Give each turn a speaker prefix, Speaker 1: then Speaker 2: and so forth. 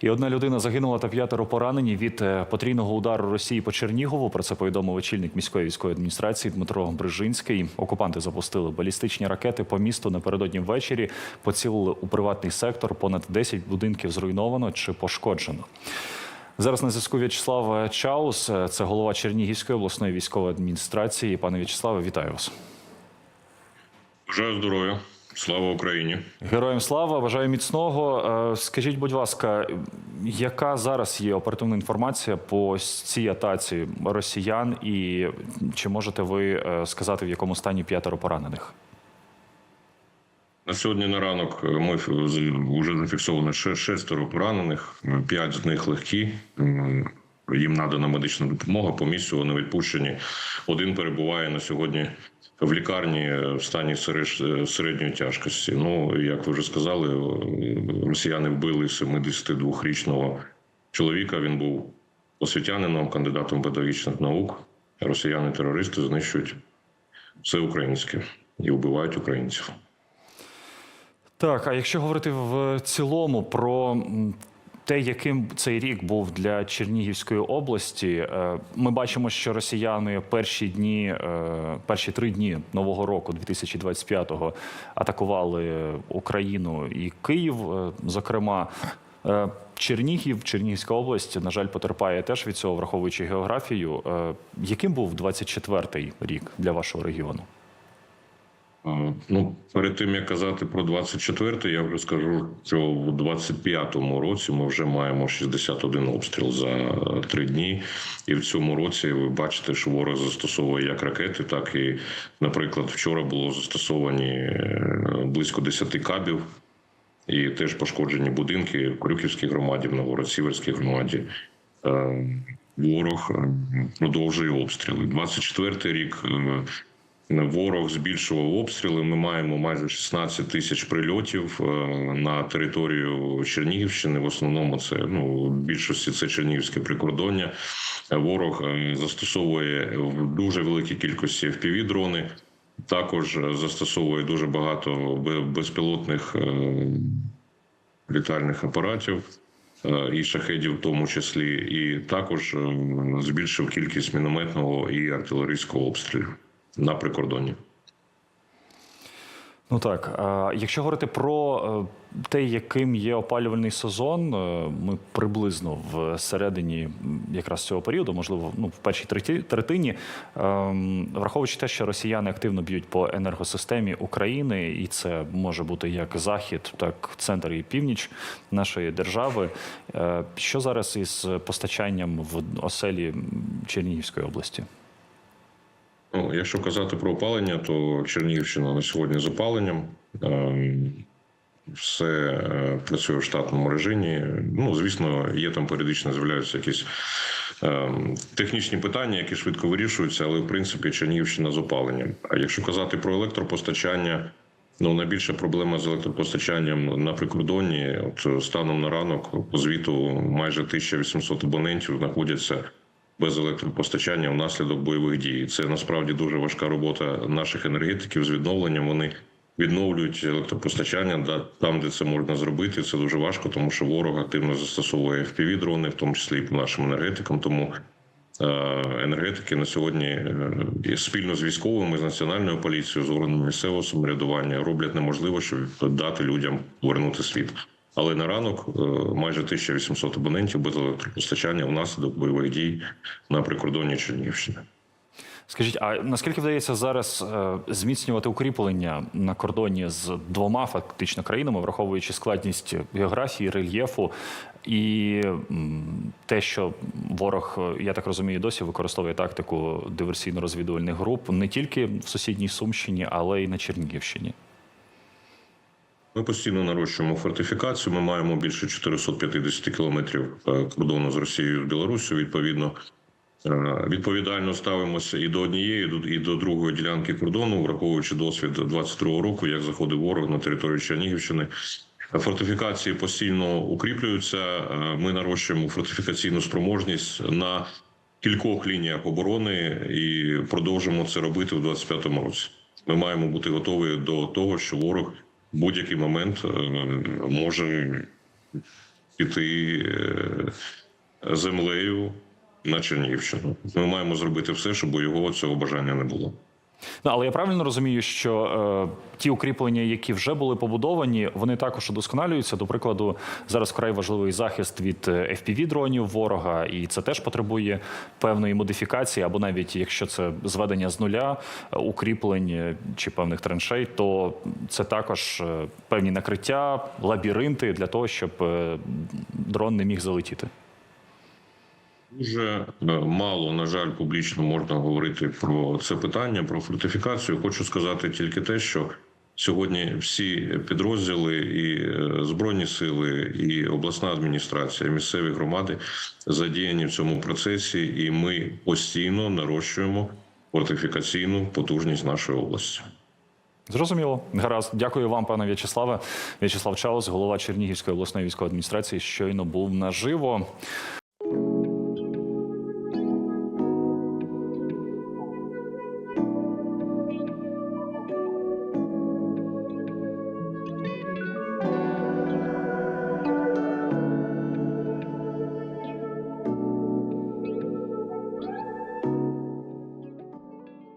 Speaker 1: І одна людина загинула та п'ятеро поранені від е, потрійного удару Росії по Чернігову. Про це повідомив очільник міської військової адміністрації Дмитро Брижинський. Окупанти запустили балістичні ракети по місту напередодні ввечері. Поцілили у приватний сектор. Понад 10 будинків зруйновано чи пошкоджено. Зараз на зв'язку В'ячеслав Чаус, е, це голова Чернігівської обласної військової адміністрації. Пане В'ячеславе, вітаю вас.
Speaker 2: Бажаю здоров'я. Слава Україні.
Speaker 1: Героям слава, бажаю міцного. Е, Скажіть, будь ласка, яка зараз є оперативна інформація по цій атаці росіян, і чи можете ви е, сказати, в якому стані п'ятеро поранених?
Speaker 2: На сьогодні на ранок ми вже зафіксовано ще шестеро поранених, п'ять з них легкі. Їм надана медична допомога. По місцю вони відпущені. Один перебуває на сьогодні в лікарні в стані середньої тяжкості. Ну як ви вже сказали, росіяни вбили 72-річного чоловіка. Він був освітянином, кандидатом педагогічних наук. Росіяни-терористи знищують все українське і вбивають українців.
Speaker 1: Так, а якщо говорити в цілому про те, яким цей рік був для Чернігівської області, е, ми бачимо, що росіяни перші дні, е, перші три дні нового року, 2025-го, атакували Україну і Київ. е, Зокрема, Чернігів, Чернігівська область, на жаль, потерпає теж від цього, враховуючи географію. Яким був 24-й рік для вашого регіону?
Speaker 2: Ну, перед тим як казати про 24-й, я вже скажу, що в 25-му році ми вже маємо 61 обстріл за три дні. І в цьому році ви бачите, що ворог застосовує як ракети, так і, наприклад, вчора було застосовані е, близько 10 кабів. І теж пошкоджені будинки в Крюківській громаді, в Новгород-Сіверській громаді. Е, Ворог е, продовжує обстріли. 24-й рік е, Ворог збільшував обстріли. Ми маємо майже 16 тисяч прильотів е, на територію Чернігівщини. В основному це ну в більшості це Чернігівське прикордоння. Ворог е, застосовує в дуже великій кількості fpv дрони. Також е, застосовує дуже багато безпілотних літальних апаратів і шахедів, в тому числі, і також збільшив кількість мінометного і артилерійського обстрілів на прикордонні.
Speaker 1: Ну так, якщо говорити про е, те, яким є опалювальний сезон, е, ми приблизно в середині якраз цього періоду, можливо, ну в першій третині, ем, враховуючи те, що росіяни активно б'ють по енергосистемі України, і це може бути як захід, так центр і північ нашої держави. Е, Що зараз із постачанням в оселі Чернігівської області?
Speaker 2: Ну, якщо казати про опалення, то Чернігівщина на сьогодні з опаленням. Ем, Все е, працює в штатному режимі. Ну, звісно, є там періодично з'являються якісь ем, технічні питання, які швидко вирішуються, але в принципі Чернігівщина з опаленням. А якщо казати про електропостачання, ну найбільша проблема з електропостачанням на прикордонні, от станом на ранок, по звіту майже 1800 абонентів знаходяться без електропостачання внаслідок бойових дій. Це насправді дуже важка робота наших енергетиків з відновленням. Вони відновлюють електропостачання там, де це можна зробити. Це дуже важко, тому що ворог активно застосовує fpv дрони, в тому числі і нашим енергетикам. Тому е, енергетики на сьогодні е, спільно з військовими, з національною поліцією, з органами місцевого самоврядування роблять неможливо, щоб дати людям повернути світ. Але на ранок е, майже 1800 абонентів без електропостачання внаслідок бойових дій на прикордонні Чернігівщини.
Speaker 1: Скажіть, а наскільки вдається зараз е, зміцнювати укріплення на кордоні з двома фактично країнами, враховуючи складність географії, рельєфу і те, що ворог, е, я так розумію, досі використовує тактику диверсійно-розвідувальних груп не тільки в сусідній Сумщині, але й на Чернігівщині?
Speaker 2: Ми постійно нарощуємо фортифікацію. Ми маємо більше 450 кілометрів е, кордону з Росією і з Білоруссю. Відповідно, е, відповідально ставимося і до однієї, і до- другої ділянки кордону, враховуючи досвід 22-го року, як заходив ворог на територію Чернігівщини. Фортифікації постійно укріплюються. Е, Ми нарощуємо фортифікаційну спроможність на кількох лініях оборони і продовжимо це робити в 25-му році. Ми маємо бути готові до того, що ворог будь-який момент е, може піти е, землею на Чернігівщину. Ми маємо зробити все, щоб у його цього бажання не було.
Speaker 1: Ну, але я правильно розумію, що е, ті укріплення, які вже були побудовані, вони також удосконалюються. До прикладу, зараз вкрай важливий захист від е, fpv дронів ворога, і це теж потребує певної модифікації, або навіть якщо це зведення з нуля е, укріплень е, чи певних траншей, то це також певні накриття, лабіринти для того, щоб дрон не міг залетіти.
Speaker 2: Дуже е, мало, на жаль, публічно можна говорити про це питання, про фортифікацію. Хочу сказати тільки те, що сьогодні всі підрозділи, і е, збройні сили, і обласна адміністрація, місцеві громади задіяні в цьому процесі, і ми постійно нарощуємо фортифікаційну потужність нашої області.
Speaker 1: Зрозуміло, гаразд. Дякую вам, пане В'ячеславе. В'ячеслав Чаус, голова Чернігівської обласної військової адміністрації, щойно був наживо.